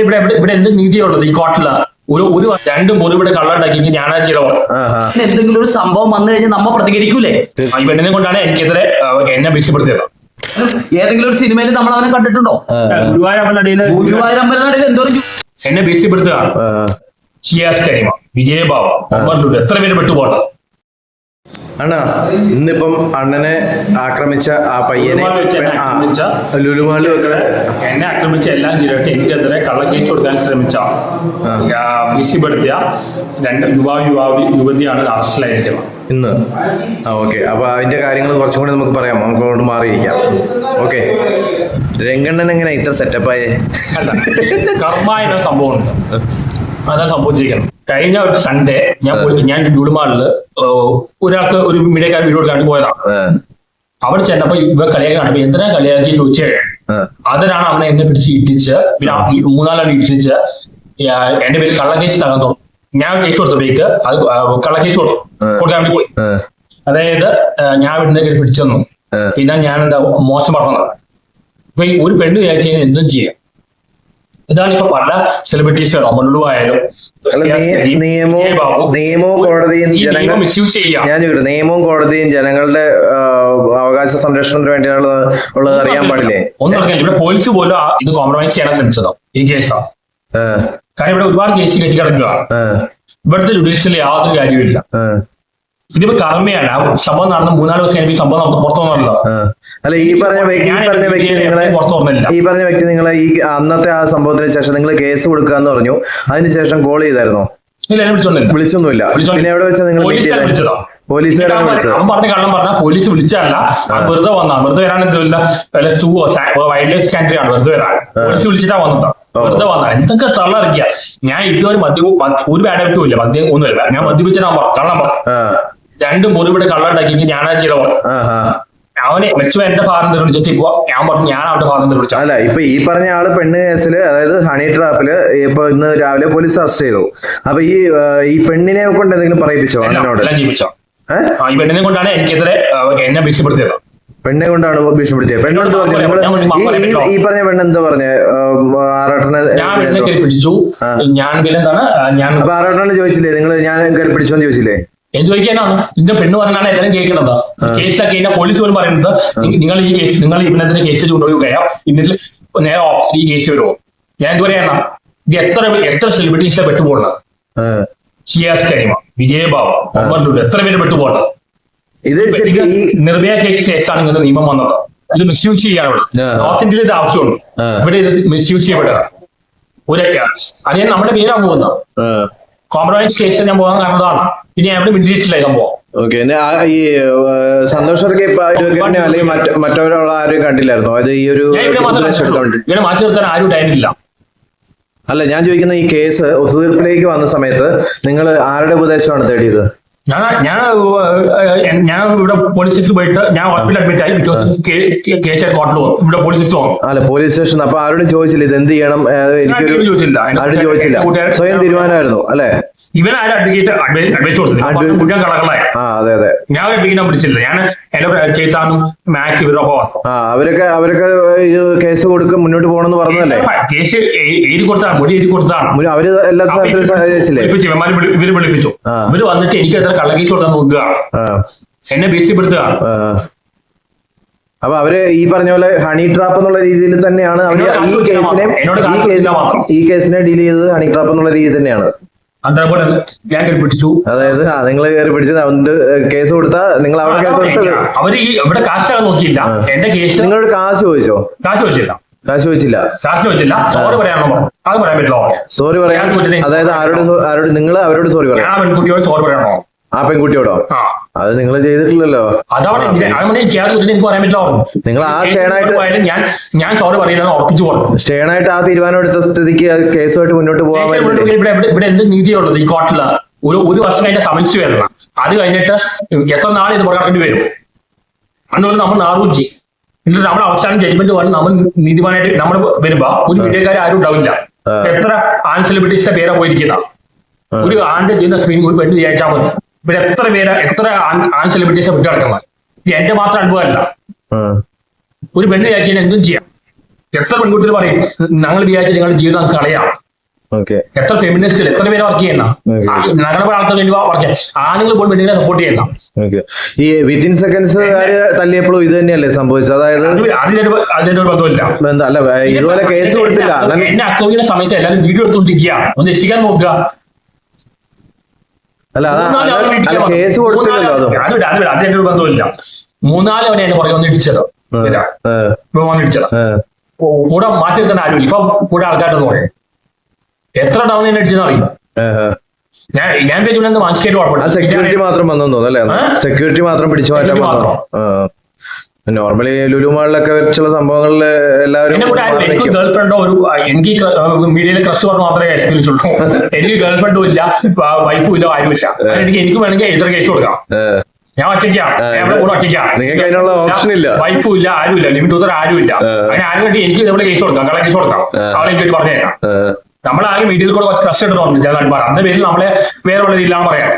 ഇവിടെ ഇവിടെ ഇവിടെ ഇവിടെ എന്ത് നീതിയുള്ളത്? ഈ കോട്ടിൽ ഒരു ഒരു രണ്ട് മൂന്ന് ഇവിടെ കള്ളുണ്ടാക്കിയിട്ട് പിന്നെ എന്തെങ്കിലും ഒരു സംഭവം വന്നു കഴിഞ്ഞാൽ നമ്മ പ്രതികരിക്കൂലേ? ഈ പെണ്ണിനെ കൊണ്ടാണ് എനിക്കെതിരെ എന്നെ ഭീഷണിപ്പെടുത്തിയത്. ഏതെങ്കിലും ഒരു സിനിമയിൽ നമ്മൾ അവനെ കണ്ടിട്ടുണ്ടോ? ഗുരുവായൂരമ്പലടിയിൽ ഗുരുവായൂരമ്പലനാടിൽ എന്തോരം എന്നെ ഭീഷണിപ്പെടുത്തുകയാണ്. ആ, ഷിയാസ് കരീമ വിജയബാബു എത്ര പേര് വിട്ടുപോകണം അണ്ണാ ഇന്നിപ്പം അണ്ണനെ ആക്രമിച്ച ആ പയ്യനെ ലുലുമാളിൽ എന്നെ ലുലുമാളിൽ വെക്കണ? എന്നെ ആക്രമിച്ച എല്ലാം ചെയ്തിട്ട് എനിക്കെതിരെ കള്ളക്കേസ് കൊടുക്കാൻ ശ്രമിച്ച. ഭീഷിപ്പെടുത്തിയ ഭീഷണിപ്പെടുത്തിയ രണ്ട് യുവാവ് യുവാവ് യുവതിയാണ് അറസ്റ്റിലായിരിക്കുന്നത് ഇന്ന്? ആ ഓക്കെ. അപ്പൊ അതിന്റെ കാര്യങ്ങൾ കുറച്ചും കൂടി നമുക്ക് പറയാം. നമുക്ക് അങ്ങോട്ട് മാറിയിരിക്കാം. ഓക്കെ. രംഗണ്ണൻ എങ്ങനെ ഇത്ര സെറ്റപ്പായേ? കർമ്മ സംഭവം ഉണ്ട്. അതാണ് സംഭവിച്ചിരിക്കുന്നത്. കഴിഞ്ഞ ഒരു സൺഡേ ഞാൻ ഞാൻ ഡുളുമാളിൽ ഒരാൾക്ക് ഒരു മീഡിയക്കാർ വീഡിയോ കണ്ടു പോയതാണ് അവർ ചെന്നപ്പോ ഇവ കളിയാക്കി കാണുമ്പോ എന്തിനാ കളിയാക്കി ചോദിച്ചു? അതിനാണ് അവനെ എന്നെ പിടിച്ച് ഇട്ടിച്ച് പിന്നെ മൂന്നാലാണ് ഇട്ടിച്ച് എന്റെ പേര് കള്ളക്കേസ് തകർന്നു. ഞാൻ കേസ് കൊടുത്തപ്പോഴേക്ക് അത് കള്ളക്കേസ് കൊടുത്തു. കൊടുക്കാൻ വേണ്ടി പോയി. അതായത് ഞാൻ വീടിന്റെ കയറി പിടിച്ചെന്നു പിന്നെ ഞാൻ എന്താ മോശം പറഞ്ഞത്. അപ്പൊ ഒരു പെണ്ണ് വിചാരിച്ചു കഴിഞ്ഞാൽ എന്തും ചെയ്യാം. ഇതാണ് ഇപ്പൊ പല സെലിബ്രിറ്റീസ് റൊമലുളു ആയാലും നിയമവും- കോടതിയും ജനങ്ങൾ- ഞാൻ ചോദിക്കട്ടെ നിയമവും കോടതിയും ജനങ്ങളുടെ അവകാശ സംരക്ഷണത്തിന് വേണ്ടിയുള്ള ഉള്ളത് അറിയാൻ പാടില്ലേ? ഒന്നും ഇവിടെ പോലീസ് പോലും ഇത് കോംപ്രമൈസ് ചെയ്യാൻ ശ്രമിച്ചതോ. ഈ കേസാ കാരണം ഇവിടെ ഒരുപാട് കേസ് കെട്ടിക്കിടക്കുക ഇവിടുത്തെ ജുഡീഷ്യൽ യാതൊരു കാര്യമില്ല ഇതിപ്പോ കർമ്മയാണ്. ആ സംഭവം നടന്ന മൂന്നാൽ ദിവസം കഴിഞ്ഞ സംഭവം നടന്ന് പുറത്തു വന്നല്ലോ അല്ല ഈ പറഞ്ഞ വ്യക്തി ഈ പറഞ്ഞ വ്യക്തി നിങ്ങളെ പുറത്തു വന്നില്ല. ഈ പറഞ്ഞ വ്യക്തി നിങ്ങളെ ഈ അന്നത്തെ ആ സംഭവത്തിന് ശേഷം നിങ്ങൾ കേസ് കൊടുക്കാന്ന് പറഞ്ഞു. അതിനുശേഷം കോൾ ചെയ്തായിരുന്നോ? ഇല്ല വിളിച്ചൊന്നുമില്ല. വിളിച്ചോണ്ട് പിന്നെ എവിടെ വെച്ചാൽ നിങ്ങൾ മീറ്റ് പോലീസുകാരാണ് വിളിച്ചത്. അവൻ പറഞ്ഞ കള്ളം പറഞ്ഞ പോലീസ് വിളിച്ചല്ല വെറുതെ വന്നാ. വെറുതെ വരാൻ എന്തുമില്ല വല്ല സൂവോ വൈൽഡ് ലൈഫ് സാങ്ച്വറി ആണ്? വെറുതെ വരാൻ. പോലീസ് വിളിച്ചിട്ടാ വന്നതാ. വെറുതെ വന്നാ. എന്തൊക്കെ തള്ളറിക്കുക ഞാൻ ഇതുവരെ മദ്യവും ഒരു ഒരു ബാഡായിട്ടും ഇല്ല മദ്യം ഒന്നുമില്ല. ഞാൻ മദ്യപിച്ചിട്ടാ കള്ളം പറ ആ. രണ്ട് മുറി ഇവിടെ കള്ളം ഉണ്ടാക്കിയിട്ട് ഞാനാ ആ അവനെ മെച്ചം എന്റെ ഫാദറിനെ വിളിച്ചിട്ട് ഇപ്പൊ ഞാൻ പറഞ്ഞു ഞാൻ അവന്റെ ഫാദറിനെ വിളിച്ചു. അല്ല ഇപ്പൊ ഈ പറഞ്ഞ ആൾ പെണ്ണ് കേസിൽ അതായത് ഹണി ട്രാപ്പിൽ ഇപ്പൊ ഇന്ന് രാവിലെ പോലീസ് അറസ്റ്റ് ചെയ്തു. അപ്പൊ ഈ ഈ പെണ്ണിനെ കൊണ്ട് എന്തെങ്കിലും പറയിപ്പിച്ചോ ഈ പെണ്ണിനെ കൊണ്ടാണ് എനിക്കെതിരെ എന്നെ ഭീഷണിപ്പെടുത്തിയത്. പെണ്ണെ കൊണ്ടാണ് ഭീഷണിപ്പെടുത്തിയത്. പെണ്ണെന്ത് പറഞ്ഞു? നിങ്ങൾ ഈ പറഞ്ഞ പെണ്ണ് എന്താ പറഞ്ഞേ? ആറാട്ടനെ പിടിച്ചു. ഞാൻ ആ, ഞാൻ ആറാട്ടനെ ചോദിച്ചില്ലേ? നിങ്ങൾ ഞാൻ കയറി പിടിച്ചോന്ന് ചോദിച്ചില്ലേ? എന്ത് ചോദിക്കാനാണ് ഇതിന്റെ പെണ്ണ് പറഞ്ഞാണ് എല്ലാവരും കേൾക്കുന്നത് കേസിലൊക്കെ കഴിഞ്ഞാൽ പോലീസ് പോലും പറയുന്നത്. നിങ്ങൾ ഈ കേസ് നിങ്ങൾ ഇവനത്തിന് കേസ് കൊണ്ടുപോയി എന്നിട്ട് നേരെ ഓഫീസിൽ ഈ കേസ് വരുമോ ഞാൻ എന്ത് പറയാനാ ഇത് എത്ര എത്ര സെലിബ്രിറ്റീസിലെ പെട്ടുപോകണം? ഷിയാസ് കരിമ വിജയബാബു ഒമർ എത്ര പേര് പെട്ടുപോകണം? ഇത് ശരിക്കും ഈ നിർഭയ കേസ് ശേഷമാണ് ഇങ്ങനെ നിയമം വന്നത്. ഇത് മിസ് യൂസ് ഇവിടെ നോർത്ത് ഇന്ത്യയിൽ ഇത് ആവശ്യമുള്ളൂ. ഇവിടെ ഇത് മിസ്യൂസ് ചെയ്യപ്പെടുക ഒരു അറിയാൻ നമ്മുടെ പേരാണ് പോകുന്നത്. കോംപ്രമൈസ് കേസ് ഞാൻ പോകാൻ കാരണതാണ്. ഇനി എവിടെ മിണ്ടിയിട്ടില്ല സംഭവം ഓക്കെ ഈ ഏഹ്, സന്തോഷ് വർഗെ ഇപ്പൊ അഡ്വക്കേറ്റിനെ അല്ലെങ്കിൽ മറ്റ് മറ്റവരുള്ള ആരും കണ്ടില്ലായിരുന്നോ? അത് ഈ ഒരു ഇവിടെ മാറ്റി നിർത്താൻ ആരും ഉണ്ടായിരുന്നില്ല. അല്ല ഞാൻ ചോദിക്കുന്ന ഈ കേസ് ഒത്തുതീർപ്പിലേക്ക് വന്ന സമയത്ത് നിങ്ങൾ ആരുടെ ഉപദേശമാണ് തേടിയത്? ഞാൻ ഞാൻ ഞാൻ ഇവിടെ പോലീസ് സ്റ്റേഷനിൽ പോയിട്ട് ഞാൻ ഹോസ്പിറ്റലിൽ അഡ്മിറ്റ് ആയി. ബിക്കോസ് കേസ് ആയിട്ട് കോർട്ടിൽ പോകും. ഇവിടെ പോലീസ് സ്റ്റേഷൻ പോകും. അല്ല പോലീസ് സ്റ്റേഷൻ അപ്പൊ ആരോടും ചോദിച്ചില്ല ഇത് എന്ത് ചെയ്യണം? എനിക്കൊരു ചോദിച്ചില്ല. അതിന്റെ ആരും ചോദിച്ചില്ല. സ്വയം തീരുമാനമായിരുന്നു അല്ലെ? ഇവൻ ആരും അഡ്വക്കേറ്റ് അഡ്വൈസ് കൊടുത്തില്ല മുഴുവൻ കളകളായി ആ അതെ അതെ. ഞാൻ ഒരു അഡ്വക്കേറ്റിനെ പിടിച്ചില്ല ഞാൻ എന്റെ ചെയ്താനും മാക്ക് ഇവരൊക്കെ വന്നു. അവരൊക്കെ അവരൊക്കെ കേസ് കൊടുക്കും മുന്നോട്ട് പോകണമെന്ന് പറഞ്ഞതല്ലേ? കേസ് എഴുതി കൊടുത്താണ് മൊഴി എഴുതി കൊടുത്താണ്. അവർ എല്ലാ ഇവർ വിളിപ്പിച്ചു ഇവർ വന്നിട്ട് എനിക്ക് എത്ര കള്ളക്കേസ് കൊടുക്കാൻ നോക്കുക എന്നെ ഭീഷണിപ്പെടുത്തുക. അപ്പൊ അവർ ഈ പറഞ്ഞ പോലെ ഹണി ട്രാപ്പ് എന്നുള്ള രീതിയിൽ തന്നെയാണ് അവർ ഈ കേസിനെ ഈ കേസ്. ഈ കേസിനെ ഡീൽ ചെയ്തത് ഹണി ട്രാപ്പ് എന്നുള്ള രീതി തന്നെയാണ്. ഞാൻ കയറി പിടിച്ചു. അതായത് നിങ്ങൾ കയറി പിടിച്ചത് അവന്റെ കേസ് കൊടുത്താ നിങ്ങൾ അവരുടെ കേസ് കൊടുത്ത അവർ ഈ ഇവിടെ കാശ് നോക്കിയില്ല. എന്റെ കേസ് നിങ്ങളോട് കാശ് ചോദിച്ചോ? കാശ് ചോദിച്ചില്ല. കാശ് ചോദിച്ചില്ല. കാശ് ചോദിച്ചില്ല. സോറി പറയാനോ അത് പറയാൻ പറ്റില്ല. സോറി പറയാൻ അതായത് ആരോട് ആരോട് നിങ്ങൾ അവരോട് സോറി പറയാം. പെൺകുട്ടിയോട് സോറി പറയണോ ആ പെൺകുട്ടിയോടോ? അത് നിങ്ങൾ ചെയ്തിട്ടില്ലല്ലോ. കുറിച്ച് എനിക്ക് പറയാൻ പറ്റില്ല. നിങ്ങൾ ആ സ്റ്റേണായിട്ട് ഞാൻ ഞാൻ സോറി പറയില്ലെന്ന് ഉറപ്പിച്ചു പറഞ്ഞു സ്റ്റേണായിട്ട് ആ തീരുമാനം എടുത്ത സ്ഥിതിക്ക് കേസുമായിട്ട് മുന്നോട്ട് പോകാൻ ഇവിടെ എന്ത് നീതിയുള്ളത് ഈ കോർട്ടിൽ? ഒരു ഒരു വർഷം കഴിഞ്ഞ സമീപിച്ചു വരണം. അത് കഴിഞ്ഞിട്ട് എത്ര നാൾ ഇത് പുറകേണ്ടി വരും? അതുപോലെ നമ്മൾ നാറും ചെയ്യും എന്നിട്ട് നമ്മുടെ അവസാനം ജഡ്ജ്മെന്റ് വന്ന് നമ്മൾ നീതിമാനായിട്ട് നമ്മൾ വരുമ്പോ ഒരു മീഡിയക്കാർ ആരും ഉണ്ടാവില്ല. എത്ര ആൺ സെലിബ്രിറ്റീസിന്റെ പേരാ പോയിരിക്കുന്ന? ഒരു ആണ്ട് ചെയ്യുന്ന സ്ക്രീൻ ഒരു പെണ്ണ് വിചാരിച്ചാൽ മതി. ഇവിടെ എത്ര പേര് എത്ര ആൺ- സെലിബ്രിറ്റീസ് വിട്ടു കിടക്കുന്നത് എന്റെ മാത്രം അനുഭവമല്ല. ഒരു പെണ്ണ് വിചാരിച്ചാൽ എന്തും ചെയ്യാം. എത്ര പെൺകുട്ടികൾ പറയും ഞങ്ങൾ വിചാരിച്ച നിങ്ങളുടെ ജീവിതം കളയാം. എത്ര ഫെമിനിസ്റ്റുകൾ എത്ര പേര് വർക്ക് ചെയ്യുന്ന? Okay. നഗര ആൾക്കാർ വേണ്ടി വർക്ക് ചെയ്യാം ആണുങ്ങൾ പോലും പെണ്ണുങ്ങളെ സപ്പോർട്ട് ചെയ്യുന്ന. ഓക്കെ. ഈ വിത്തിൻ സെക്കൻഡ്സ് തല്ലിയപ്പോഴും ഇത് തന്നെയല്ലേ സംഭവിച്ചത്? അതായത് അത് അതിന്റെ ഒരു ബന്ധമില്ല അല്ല ഇതുപോലെ കേസ് കൊടുത്തില്ല. എന്നെ ആക്രമിക്കുന്ന സമയത്ത് എല്ലാവരും വീഡിയോ എടുത്തുകൊണ്ടിരിക്കുക. ഒന്ന് രക്ഷിക്കാൻ നോക്കുക. അല്ല. കേസ് കൊടുത്തില്ലല്ലോ ബന്ധമില്ല മൂന്നാൽ എന്നെ പുറകെ ഒന്ന് ഇടിച്ചത്. ഇടിച്ചത്. കൂടെ മാറ്റി നിർത്താൻ ആരുമില്ല. ഇപ്പൊ കൂടെ ആൾക്കാരെന്ന് പറയും. എത്ര ടൗൺ എന്നെ അടിച്ചെന്ന് അറിയും. ഞാൻ ഞാൻ പേജ് കുഴപ്പമില്ല. സെക്യൂരിറ്റി മാത്രം വന്നു തോന്നുന്നു അല്ലേ? സെക്യൂരിറ്റി മാത്രം പിടിച്ചു മാറ്റാൻ മാത്രം. നോർമലി ലുലു മാളിലൊക്കെ വെച്ചുള്ള സംഭവങ്ങളിൽ എല്ലാവരും ആരും- എനിക്ക് ഗേൾ ഫ്രണ്ടോ ഒരു എനിക്ക് മീഡിയയിൽ ക്രഷ് പറഞ്ഞു മാത്രമേ എക്സ്പീരിയൻസ് ഉള്ളൂ. എനിക്ക് ഗേൾ ഫ്രണ്ടും ഇല്ല വൈഫും ഇല്ല ആരും ഇല്ല. എനിക്ക് എനിക്ക് വേണമെങ്കിൽ എഴുതർ കേസ് കൊടുക്കാം. ഞാൻ ഒറ്റയ്ക്കാണ് നിങ്ങൾക്ക് അതിനുള്ള option ഇല്ല. ആരും ഇല്ല. ലിമിറ്റ് ഉത്തരം ഇല്ല. അങ്ങനെ ആരും വേണ്ടി എനിക്ക് ഇവിടെ കേസ് കൊടുക്കാം. കളെ കേസ് കൊടുക്കാം. അവളെ എനിക്ക് പറഞ്ഞു തരാം. നമ്മളാരും മീഡിയയിൽ കൂടെ കുറച്ച് ക്രഷ് ഇട്ട് പറഞ്ഞു ചില നടിമാർ അതിന്റെ പേരിൽ നമ്മളെ വേറെ ഉള്ള ഇല്ലാന്ന് പറയാം.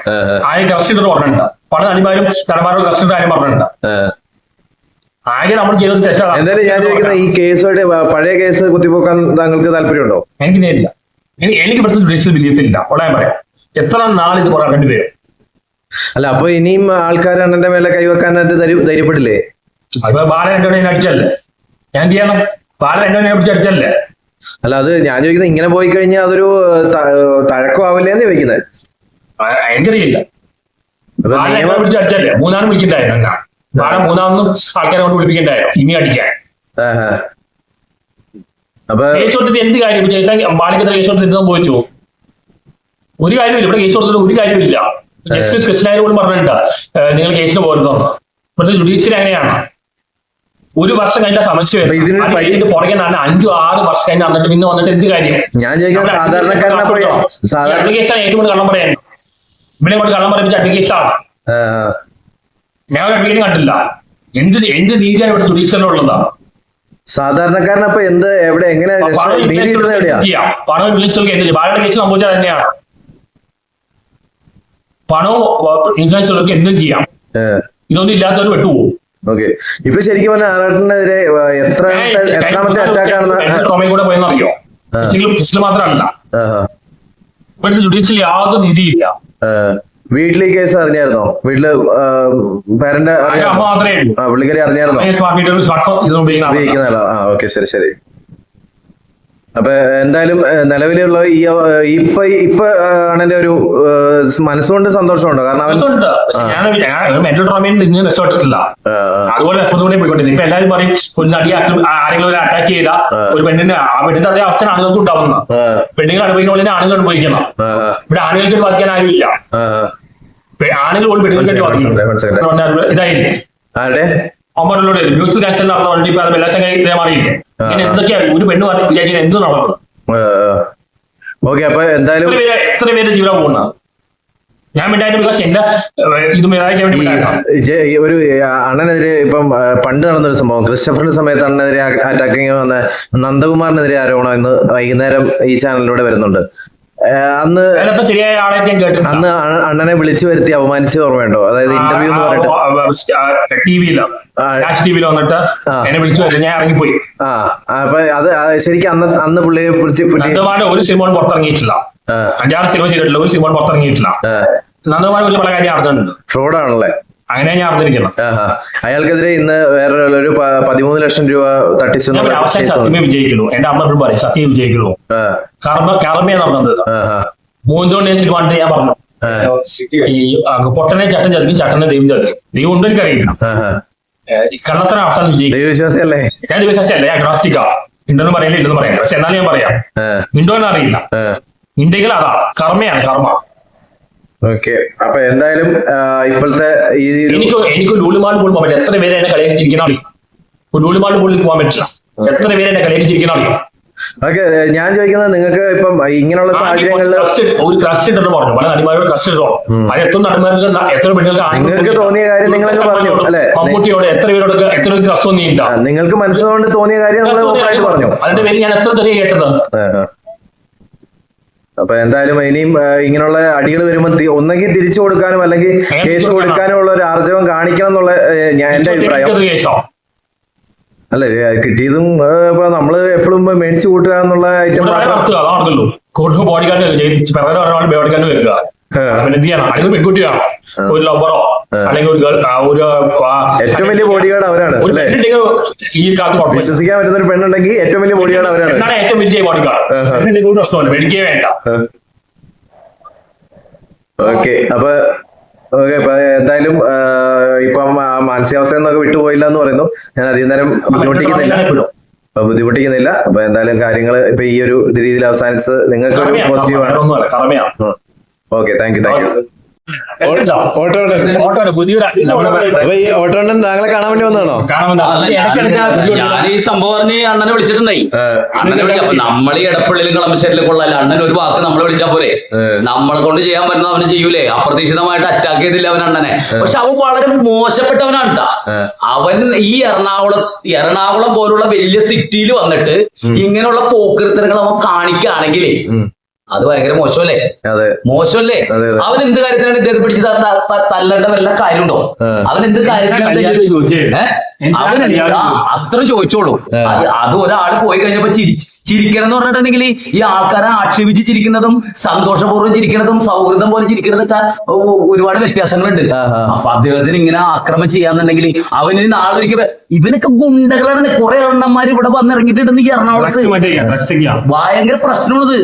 ആരും ക്രഷ് ഇട്ട് പറഞ്ഞിട്ടുണ്ട്. പല നടിമാരും നടന്മാരും ക്രഷ് ഇട്ട് ആരും പറഞ്ഞിട്ടുണ്ട്. ആകെ നമ്മൾ ചെയ്തത് തെറ്റാണ്. എന്തായാലും ഞാൻ ചോദിക്കുന്ന ഈ കേസുമായിട്ട് പഴയ കേസ് കുത്തിപ്പോക്കാൻ താങ്കൾക്ക് താല്പര്യമുണ്ടോ? എനിക്ക് നേരില്ല. എനിക്ക് ഇവിടുത്തെ ജുഡീഷ്യൽ ബിലീഫ് ഇല്ല. ഉടനെ പറയാം. എത്ര നാൾ ഇത് പറയാൻ രണ്ടുപേരും അല്ല അപ്പൊ ഇനിയും ആൾക്കാർ അണ്ണന്റെ മേലെ കൈവെക്കാനായിട്ട് ധൈര്യ- ധൈര്യപ്പെടില്ലേ അപ്പൊ ബാലൻ രണ്ടോനെ അടിച്ചല്ലേ ഞാൻ ചെയ്യണം? ബാലൻ രണ്ടോനെ പിടിച്ച് അടിച്ചല്ലേ അല്ല അത് ഞാൻ ചോദിക്കുന്നത് ഇങ്ങനെ പോയി കഴിഞ്ഞാൽ അതൊരു തഴക്കമാവില്ലേ എന്ന് ചോദിക്കുന്നത്? എനിക്കറിയില്ല. മൂന്നാമത് വിളിക്കണ്ടായിരുന്നു എന്നാ ബാലൻ മൂന്നാമതും ആൾക്കാരെ കൊണ്ട് വിളിപ്പിക്കണ്ടായോ ഇനി അടിക്കാൻ. കേസ് കൊടുത്തിട്ട് എന്ത് കാര്യം? ചേട്ടാ ബാലിക്കെതിരെ കേസ് കൊടുത്തിട്ട് സംഭവിച്ചു? ഒരു കാര്യമില്ല ഇവിടെ കേസ് കൊടുത്തിട്ട് ഒരു കാര്യമില്ല ജസ്റ്റിസ് കൃഷ്ണായർ പോലും പറഞ്ഞിട്ടുണ്ട്. നിങ്ങൾ കേസിന് പോരുതെന്ന് ഇവിടുത്തെ ജുഡീഷ്യറി അങ്ങനെയാണ്. ഒരു വർഷം കഴിഞ്ഞ പരി- പുറകെ നടന്ന് അഞ്ചു ആറ് വർഷം കഴിഞ്ഞ് വന്നിട്ട് പിന്നെ വന്നിട്ട് എന്ത് കാര്യം? ഞാൻ അഡ്വക്കേഷൻ ഏറ്റവും കൂടുതൽ കള്ളം പറയാൻ. ഇവിടെ കൊണ്ട് കള്ളം പറയിപ്പിച്ച അപ്ലിക്കേഷൻ ആ, ഞാൻ ഒരു അഡ്വക്കേറ്റ് കണ്ടില്ല. എന്ത് എന്ത് നീതിയാണ് ഇവിടെ ജുഡീഷ്യറിലുള്ളത് സാധാരണക്കാരൻ അപ്പൊ എന്ത് എവിടെ എങ്ങനെ പണം എന്ത് ബാലയുടെ കേസ് സംഭവിച്ചാൽ തന്നെയാണ്. പണവും ഇൻഫ്ലുവൻസുകൾക്ക് എന്തും ചെയ്യാം. ഇതൊന്നും ഇല്ലാത്തവർ വിട്ടുപോകും. ഓക്കെ. ഇപ്പൊ ശരിക്കും പറഞ്ഞാൽ ആറാട്ടിനെതിരെ എത്രാമത്തെ എത്രാമത്തെ അറ്റാക്ക് ആണെന്ന്? ട്രോമയും കൂടെ പോയെന്ന് അറിയോ മാത്രമല്ല. ജുഡീഷ്യൽ യാതൊരു നീതിയില്ല വീട്ടിൽ ഈ കേസ് അറിഞ്ഞായിരുന്നോ? വീട്ടിൽ പേരന്റ് പുള്ളിക്കാരി അറിഞ്ഞായിരുന്നോ? സ്മാർട്ട് മീറ്റർ സ്മാർട്ട് ഫോൺ ഇത് ഉപയോഗിക്കുന്ന ആളാണ്. ഉപയോഗിക്കുന്ന ആളാ. ആ ഓക്കെ ശരി ശരി. അപ്പൊ എന്തായാലും നിലവിലുള്ള ഈ ഇപ്പൊ ഇപ്പൊ ആണെന്റെ ഒരു മനസ്സുകൊണ്ട് സന്തോഷമുണ്ടോ? കാരണം അവൻ മെന്റൽ ട്രോമയിൽ നിന്ന് രക്ഷപ്പെട്ടിട്ടില്ല അതുപോലെ ആശുപത്രിയിലേ പോയിക്കൊണ്ടിരുന്നു ഇപ്പൊ എല്ലാവരും പറയും ഒരു നടി ആക്ര- ആരെങ്കിലും ഒരു അറ്റാക്ക് ചെയ്ത ഒരു പെണ്ണിന്റെ ആ പെണ്ണിന്റെ അതേ അവസ്ഥ ആണുങ്ങൾക്ക് ഉണ്ടാവുന്ന പെണ്ണുങ്ങൾ അനുഭവിക്കുന്ന പോലെ ആണുങ്ങൾ അനുഭവിക്കണം. ഇവിടെ ആണുങ്ങൾക്ക് ബാധിക്കാൻ ആരുമില്ല. ആണുങ്ങൾ പോലും പെണ്ണുങ്ങൾക്ക് ഇതായില്ലേ ആരുടെ മ്യൂസിക് ആക്ഷൻ നടന്ന വണ്ടി ഇപ്പൊ വെള്ളശങ്ക ഇതേ മാറിയില്ലേ ഇങ്ങനെ എന്തൊക്കെയാ ഒരു പെണ്ണ് പറഞ്ഞ് വിചാരിച്ചാൽ എന്ത് നടക്കും ഓക്കെ അപ്പൊ എന്തായാലും എത്ര പേര് ജീവിതം പോകുന്ന ഞാൻ ഒരു അണ്ണനെതിരെ ഇപ്പം പണ്ട് നടന്നൊരു സംഭവം ക്രിസ്റ്റഫറിന്റെ സമയത്ത് അണ്ണനെതിരെ അറ്റാക്കിങ് വന്ന നന്ദകുമാറിനെതിരെ ആരോപണം ഇന്ന് വൈകുന്നേരം ഈ ചാനലിലൂടെ വരുന്നുണ്ട് അന്ന് അന്ന് അണ്ണനെ വിളിച്ചു വരുത്തി അപമാനിച്ച് ഓർമ്മയുണ്ടോ? അതായത് ഇന്റർവ്യൂ എന്ന് പറഞ്ഞിട്ട്. ടിവിയിലോ? ടിവിയിൽ വന്നിട്ട് എന്നെ വിളിച്ചു വരും ഞാൻ ഇറങ്ങിപ്പോയി. ആ അപ്പൊ അത് ശരിക്കും അന്ന് അന്ന് പുള്ളിയെ നന്ദകുമാരുടെ ഒരു സിനിമ പുറത്തിറങ്ങിയിട്ടില്ല. അഞ്ചാറ് സിനിമ ചെയ്തിട്ടില്ല ഒരു സിനിമ പുറത്തിറങ്ങിയിട്ടില്ല. നന്ദകുമാരെ കുറിച്ച് പല കാര്യം അറിഞ്ഞിട്ടുണ്ട്. ഫ്രോഡാണല്ലേ? അങ്ങനെ ഞാൻ അറിഞ്ഞിരിക്കണം ആഹാ. അയാൾക്കെതിരെ ഇന്ന് വേറെ ഒരു പതിമൂന്ന് ലക്ഷം രൂപ തട്ടിച്ചു അവസാനം സത്യമേ. വിജയിക്കുള്ളൂ. എന്റെ അമ്മ എപ്പോഴും പറയും സത്യം വിജയിക്കുള്ളൂ. കർമ്മ കർമ്മയെ നടന്നത് ആഹാ. മൂന്നോണ്ട് ഞാൻ സിനിമ ഞാൻ പറഞ്ഞു. ഈ പൊട്ടനെ ചട്ടൻ ചതിക്കും ചട്ടനെ ദൈവം ചതിക്കും. ദൈവം ഉണ്ടെന്ന് എനിക്കറിയില്ല കള്ളത്തരം അവസാനം വിജയിക്കും. ദൈവവിശ്വാസി ഞാൻ വിശ്വാസമല്ല ഞാൻ അഗ്നോസ്റ്റിക്കാ ഉണ്ടെന്ന് പറയില്ല ഇല്ലെന്ന് പറയാം. പക്ഷെ എന്നാലും ഞാൻ പറയാം. ഉണ്ടോ എന്ന് അറിയില്ല. ആ. ഉണ്ടെങ്കിൽ അതാ കർമ്മയാണ് കർമ്മ. ഓക്കെ അപ്പൊ എന്തായാലും ഇപ്പോഴത്തെ ഈ എനിക്ക് എനിക്ക് ലൂലുമാൾ പോലും പോകാൻ പറ്റില്ല. എത്ര പേരെ എന്നെ ഒരു ലൂലുമാൾ പോലും പോകാൻ പറ്റില്ല. എത്ര പേരെ എന്നെ കളിയാക്കിച്ചിരിക്കുന്ന അറിയും? ഓക്കെ ഞാൻ ചോദിക്കുന്നത് നിങ്ങൾക്ക് ഇപ്പം ഇങ്ങനെയുള്ള സാഹചര്യങ്ങളിൽ ഒരു ക്രഷ് ഇട്ടെന്ന് പറഞ്ഞു. പല നടിമാരോട് ക്രഷ് ഇട്ടോ അത് എത്ര നടിമാർക്ക് എത്ര പെണ്ണുങ്ങൾക്ക് നിങ്ങൾക്ക് തോന്നിയ കാര്യം നിങ്ങൾ പറഞ്ഞു, അല്ലെ? മമ്മൂട്ടിയോട് എത്ര പേരോട് എത്ര ക്രഷ് തോന്നിയില്ല ആ, നിങ്ങൾക്ക് മനസ്സിലോണ്ട് തോന്നിയ കാര്യം നിങ്ങൾ പറഞ്ഞു. അതിന്റെ പേര് ഞാൻ എത്ര തെറിയ കേട്ടത്. അപ്പൊ എന്തായാലും ഇനിയും ഇങ്ങനെയുള്ള അടികൾ വരുമ്പോൾ ഒന്നെങ്കിൽ തിരിച്ചു കൊടുക്കാനും അല്ലെങ്കിൽ കേസ് കൊടുക്കാനും ഉള്ള ഒരു ആർജവം കാണിക്കണം എന്നുള്ള ഞാൻ എന്റെ അഭിപ്രായം. അല്ലെ കിട്ടിയതും ഇപ്പൊ നമ്മൾ എപ്പോഴും മേടിച്ചു കൂട്ടുക എന്നുള്ള ഐറ്റം ബോഡിഗാർഡ് കൂടുതൽ ഒരാൾ ബോഡിക്കാരന് വെക്കുക. പിന്നെ എന്ത് ചെയ്യണം? അല്ലെങ്കിൽ ഒരു പെൺകുട്ടി ഒരു ലവറോ അല്ലെങ്കിൽ ഒരു ഒരു ഏറ്റവും വലിയ ബോഡി ഗാർഡ് അവരാണ് ഈ കാലത്ത് വിശ്വസിക്കാൻ പറ്റുന്ന ഒരു പെണ്ണുണ്ടെങ്കിൽ ഏറ്റവും വലിയ ബോഡി ഗാർഡ് അവരാണ്. എന്നാണ് ഏറ്റവും വലിയ ബോഡിക്കാർഡ് പെണ്ണുണ്ടെങ്കിൽ ഒരു പ്രശ്നമല്ല മേടിക്കേ വേണ്ട. ഓക്കെ അപ്പൊ ഓക്കെ എന്തായാലും ഇപ്പൊ മാനസികാവസ്ഥ എന്നൊക്കെ വിട്ടുപോയില്ല എന്ന് പറയുന്നു. ഞാൻ അധികം നേരം ബുദ്ധിമുട്ടിക്കുന്നില്ല. അപ്പൊ ബുദ്ധിമുട്ടിക്കുന്നില്ല. അപ്പൊ എന്തായാലും കാര്യങ്ങൾ ഇപ്പൊ ഈ ഒരു രീതിയിൽ അവസാനിച്ച് നിങ്ങൾക്ക് ഒരു കറമയാണ്, പോസിറ്റീവ് ആണ്. Okay thank you thank you ഓട്ടോയാണ് പുതിയൊരു ഈ ഓട്ടോണ്ടൻ താങ്കളെ കാണാൻ വേണ്ടി വന്നതാണോ? ഞാൻ- ഈ സംഭവം പറഞ്ഞ് അണ്ണനെ വിളിച്ചിട്ടുണ്ടായി. അണ്ണനെ നമ്മൾ ഈ ഇടപ്പള്ളിയിലും കളമശ്ശേരിലും കൊള്ളാല്ല അണ്ണൻ ഒരു വാക്ക് നമ്മളെ വിളിച്ചാ പോരെ. നമ്മളെ കൊണ്ട് ചെയ്യാൻ പറ്റുന്ന അവന് ചെയ്യൂലേ. അപ്രതീക്ഷിതമായിട്ട് അറ്റാക്ക് ചെയ്തില്ല അവൻ അണ്ണനെ. പക്ഷെ അവൻ വളരെ മോശപ്പെട്ടവനാണ്. അവൻ ഈ എറണാകുളം എറണാകുളം പോലുള്ള വലിയ സിറ്റിയിൽ വന്നിട്ട് ഇങ്ങനെയുള്ള പോക്കൃത്തരങ്ങൾ അവൻ കാണിക്കുകയാണെങ്കിലേ. അത് ഭയങ്കര മോശമല്ലേ? അതെ. മോശമല്ലേ. അവൻ എന്ത് കാര്യത്തിനാണ് ഇദ്ദേഹത്തെ പിടിച്ച് തല്ലേണ്ട വല്ല കാര്യമുണ്ടോ? അവൻ എന്ത് കാര്യത്തിനാണ് അവൻ? അത്ര ചോദിച്ചോളൂ. അത് ഒരാൾ ഒരാൾ പോയി കഴിഞ്ഞപ്പോ ചിരി ചിരിക്കണം എന്ന് പറഞ്ഞിട്ടുണ്ടെങ്കിൽ ഈ ആൾക്കാരെ ആക്ഷേപിച്ച് ചിരിക്കുന്നതും സന്തോഷപൂർവം ചിരിക്കുന്നതും സൗഹൃദം പോലെ ചിരിക്കുന്നതൊക്കെ ഒരുപാട് വ്യത്യാസങ്ങളുണ്ട്. അപ്പൊ അദ്ദേഹത്തിന് ഇങ്ങനെ ആക്രമം ചെയ്യാന്നുണ്ടെങ്കിൽ അവന് നാളൊരിക്കൽ ഇവനൊക്കെ ഗുണ്ടകളാണ്. കുറെ എണ്ണന്മാർ ഇവിടെ വന്നിറങ്ങിയിട്ടുണ്ടെന്ന് ഈ എറണാകുളത്ത്. ഭയങ്കര പ്രശ്നമാണത്.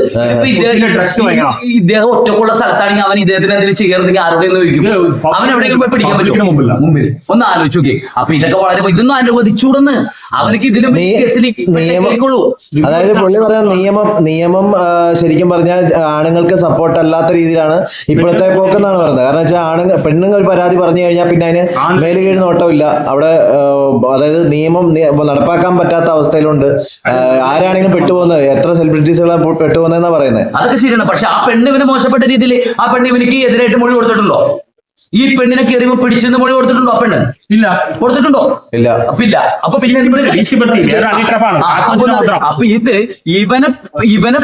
ഇദ്ദേഹം ഒറ്റക്കുള്ള സ്ഥലത്താണെങ്കിൽ അവൻ ഇദ്ദേഹത്തിന് എന്തെങ്കിലും ചെയ്യാറുണ്ടെങ്കിൽ ആരുടെ ചോദിക്കും. അവൻ എവിടെയെങ്കിലും പോയി പിടിക്കാൻ പറ്റും മുമ്പിൽ ഒന്ന് ആലോചിച്ച് നോക്കി അപ്പൊ ഇതൊക്കെ വളരെ ഇതൊന്നും അനുവദിച്ചൂടെന്ന് അവനക്ക് ഇതിലും കേസിൽ കേൾക്കുള്ളൂ. അതായത് പുള്ളി പറയാൻ നിയമം നിയമം ശരിക്കും പറഞ്ഞാൽ ആണുങ്ങൾക്ക് സപ്പോർട്ട് അല്ലാത്ത രീതിയിലാണ് ഇപ്പോഴത്തെ പോക്കെന്നാണ് പറയുന്നത്. കാരണം വെച്ചാൽ ആണുങ്ങൾ പെണ്ണുങ്ങൾ ഒരു പരാതി പറഞ്ഞു കഴിഞ്ഞാൽ പിന്നെ അതിന്. മേൽ കീഴ് നോട്ടമില്ല അവിടെ അതായത് നിയമം നടപ്പാക്കാൻ പറ്റാത്ത അവസ്ഥയിലുണ്ട്. ആരാണെങ്കിലും പെട്ടുപോകുന്നത്? എത്ര സെലിബ്രിറ്റീസുകളാണ് പെട്ടുപോകുന്നതെന്നാണ് പറയുന്നത്? അതൊക്കെ ശരിയാണ്. പക്ഷെ ആ പെണ്ണ് ഇവന് മോശപ്പെട്ട രീതിയിൽ ആ പെണ്ണ് ഇവനിക്ക് എതിരായിട്ട് മൊഴി കൊടുത്തിട്ടുണ്ടോ? ഈ പെണ്ണിനെ കയറിയുമ്പോ പിടിച്ചെന്ന് മൊഴി കൊടുത്തിട്ടുണ്ടോ ആ പെണ്ണ്? ഇല്ല. കൊടുത്തിട്ടുണ്ടോ? ഇല്ല. അപ്പൊ ഇല്ല. അപ്പൊ പിന്നെ അപ്പൊ ഇത് ഇവനെ ഇവനെ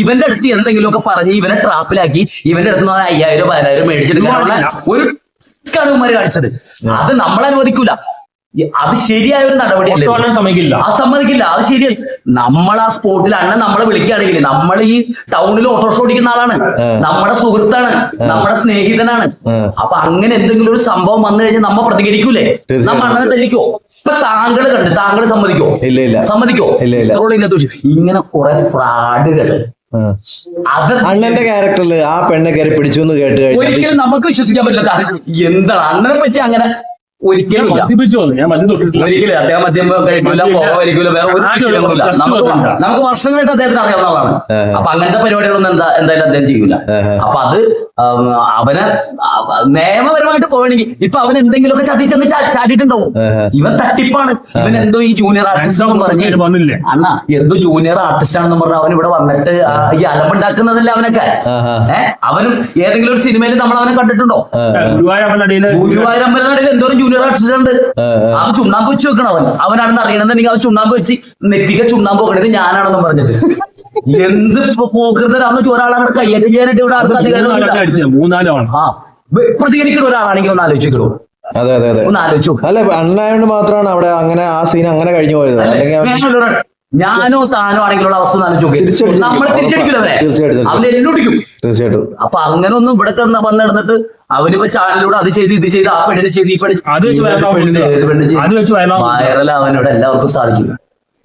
ഇവന്റെ അടുത്ത് എന്തെങ്കിലുമൊക്കെ പറഞ്ഞ് ഇവനെ ട്രാപ്പിലാക്കി ഇവന്റെ അടുത്ത് നിന്ന് അയ്യായിരം പതിനായിരം മേടിച്ചെടുക്കാനുള്ള ഒരു കണുമാര് കാണിച്ചത്. അത് നമ്മൾ അനുവദിക്കൂല അത് ശരിയായ ഒരു നടപടി സമ്മതിക്കില്ല. ആ സമ്മതിക്കില്ല. അത് ശരിയല്ല നമ്മൾ ആ സ്പോട്ടിൽ അണ്ണൻ നമ്മളെ വിളിക്കുകയാണെങ്കിൽ നമ്മൾ ഈ ടൗണിൽ ഓട്ടോറിക്ഷ ഓടിക്കുന്ന ആളാണ്. നമ്മുടെ സുഹൃത്താണ്. നമ്മുടെ സ്നേഹിതനാണ്. അപ്പൊ അങ്ങനെ എന്തെങ്കിലും ഒരു സംഭവം വന്നു കഴിഞ്ഞാൽ നമ്മ പ്രതികരിക്കൂലേ. നമ്മ അണ്ണനെ തല്ലിക്കോ ഇപ്പൊ താങ്കൾ കണ്ട് താങ്കൾ സമ്മതിക്കോ? ഇല്ല ഇല്ല. സമ്മതിക്കോ? ഇല്ല, ഇല്ല. ഇങ്ങനെ കുറെ ഫ്രാഡുകൾ അണ്ണന്റെ ക്യാരക്ടറിൽ ആ പെണ്ണെ കയറി പിടിച്ചു എന്ന് കേട്ട് കഴിഞ്ഞാൽ ഒരിക്കലും നമുക്ക് വിശ്വസിക്കാൻ പറ്റില്ല. എന്താണ്? അണ്ണനെ പറ്റി അങ്ങനെ ഒരിക്കലും ഒരിക്കലും അദ്ദേഹം മദ്യം വേറെ ഒരു നമുക്ക് വർഷങ്ങളായിട്ട് അദ്ദേഹത്തിന് അറിയാവുന്നതാണ് അപ്പൊ അങ്ങനത്തെ പരിപാടികളൊന്നും എന്താ എന്തായാലും അദ്ദേഹം ചെയ്യൂല. അപ്പൊ അത് അവനെ നിയമപരമായിട്ട് പോകണമെങ്കിൽ ഇപ്പൊ അവൻ എന്തെങ്കിലുമൊക്കെ ചതി ചെന്ന് ചാടിയിട്ടുണ്ടാവും. ഇവൻ തട്ടിപ്പാണ്. ഇവൻ എന്തോ ഈ ജൂനിയർ ആർട്ടിസ്റ്റ് ആണെന്ന് പറഞ്ഞ് വന്നില്ല? അണ്ണാ എന്തോ ജൂനിയർ ആർട്ടിസ്റ്റ് ആണെന്ന് പറഞ്ഞ് അവൻ ഇവിടെ വന്നിട്ട് ഈ അലപ്പുണ്ടാക്കുന്നതല്ലേ അവനൊക്കെ? അവനും ഏതെങ്കിലും ഒരു സിനിമയിൽ നമ്മൾ അവനെ കണ്ടിട്ടുണ്ടോ? ഗുരുവായൂരമ്പലനടയിൽ എന്തോരം ജൂനിയർ ആർട്ടിസ്റ്റ് ഉണ്ട്. അവൻ ചുണ്ണാമ്പ് വെച്ച് വെക്കണം അവൻ. അവനാണെന്ന് അറിയണമെന്നുണ്ടെങ്കിൽ അവൻ ചുണ്ണാമ്പ് വെച്ച് നെറ്റിക്ക ചുണ്ണാമ്പ് വെക്കണത് ഞാനാണെന്ന് പറഞ്ഞിട്ട്. എന്ത് പോക്കൃതരാന്ന് ഒരാളവിടെ കയ്യേറ്റം ചെയ്യാനായിട്ട് ഇവിടെ ആർക്കും അധികാരമില്ല അടിച്ചത് മൂന്നാലാണ് ആ പ്രതികരിക്കുന്ന ഒരാളാണെങ്കിൽ ഒന്ന് ആലോചിക്കണോ അതെ അതെ അതെ. ഒന്ന് ആലോചിച്ചു അല്ല അണ്ണായോണ്ട് മാത്രമാണ് അവിടെ അങ്ങനെ ആ സീൻ അങ്ങനെ കഴിഞ്ഞു പോയത്. അല്ലെങ്കിൽ ഞാനോ താനോ ആണെങ്കിലുള്ള അവസ്ഥ തിരിച്ചടിച്ചിരിക്കും. നമ്മൾ അവനെ. തീർച്ചയായിട്ടും, അവൻ എല്ലോടിക്കും തീർച്ചയായിട്ടും. അപ്പൊ അങ്ങനെ ഒന്നും ഇവിടെ കിടന്ന് വന്ന് നടന്നിട്ട് അവനിപ്പോ ചാനലിലൂടെ അത് ചെയ്ത് ഇത് ചെയ്ത് ആ പെണ്ണിനെ ചെയ്ത് ഈ പെണ്ണ് അത് വെച്ച് അവനോട് എല്ലാവർക്കും സാധിക്കും.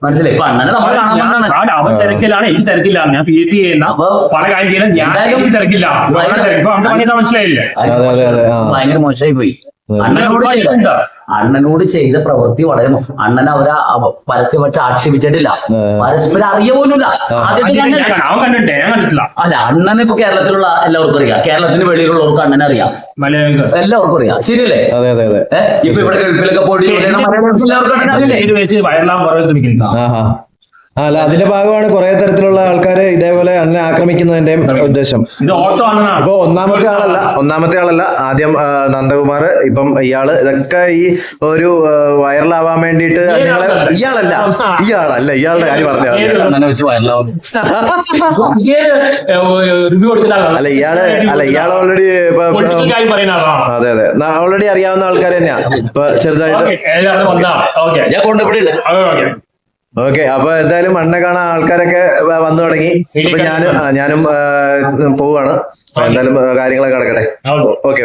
മനസ്സിലായി? ഇപ്പൊ അണ്ണനെ നമ്മൾ കാണാൻ വന്നതാണ്. അവൻ തിരക്കിലാണ് എനിക്ക് തിരക്കില്ല. ഞാൻ പി എച്ച് ചെയ്യുന്ന പല കാര്യം ചെയ്യുന്ന ഞാൻ തിരക്കില്ല. ഭയങ്കര മോശമായി പോയി അണ്ണനോട് ചെയ്ത അണ്ണനോട് ചെയ്ത പ്രവൃത്തി വളരെ അണ്ണൻ അവരെ അവ- പരസ്യമായിട്ട് ആക്ഷേപിച്ചിട്ടില്ല. പരസ്പരം അറിയ പോലുമില്ല. അല്ല അണ്ണനെ ഇപ്പൊ കേരളത്തിലുള്ള എല്ലാവർക്കും അറിയാം. കേരളത്തിന് വെളിയിലുള്ളവർക്ക് അണ്ണനെ അറിയാം. മലയാളികൾ എല്ലാവർക്കും അറിയാം. ശരിയല്ലേ? അതെ അതെ അതെ. ഏഹ് ഇപ്പൊ ഇവിടെ ഗൾഫിലൊക്കെ പോയിട്ട് എല്ലാവർക്കും അണ്ണനെ അറിയില്ലേ? അല്ല അതിന്റെ ഭാഗമാണ് കുറെ തരത്തിലുള്ള ആൾക്കാര് ഇതേപോലെ അണ്ണനെ ആക്രമിക്കുന്നതിന്റെ ഉദ്ദേശം. ഇപ്പൊ ഒന്നാമത്തെ ആളല്ല ഒന്നാമത്തെ ആളല്ല ആദ്യം നന്ദകുമാർ ഇപ്പം ഇയാൾ ഇതൊക്കെ ഈ ഒരു വൈറലാവാൻ വേണ്ടിയിട്ട് നിങ്ങളെ ഇയാളല്ല. ഇയാളല്ല ഇയാളുടെ കാര്യം പറഞ്ഞ അല്ല ഇയാൾ അല്ല ഇയാൾ ഓൾറെഡി അതെ അതെ. ഓൾറെഡി അറിയാവുന്ന ആൾക്കാർ തന്നെയാ. ഇപ്പൊ ചെറുതായിട്ട് ഞാൻ ഓക്കെ അപ്പൊ എന്തായാലും മണ്ണെ കാണാൻ ആൾക്കാരൊക്കെ വന്നു തുടങ്ങി. ഇപ്പൊ ഞാനും ഞാനും പോവാണ് എന്തായാലും കാര്യങ്ങളൊക്കെ നടക്കട്ടെ. ഓക്കെ.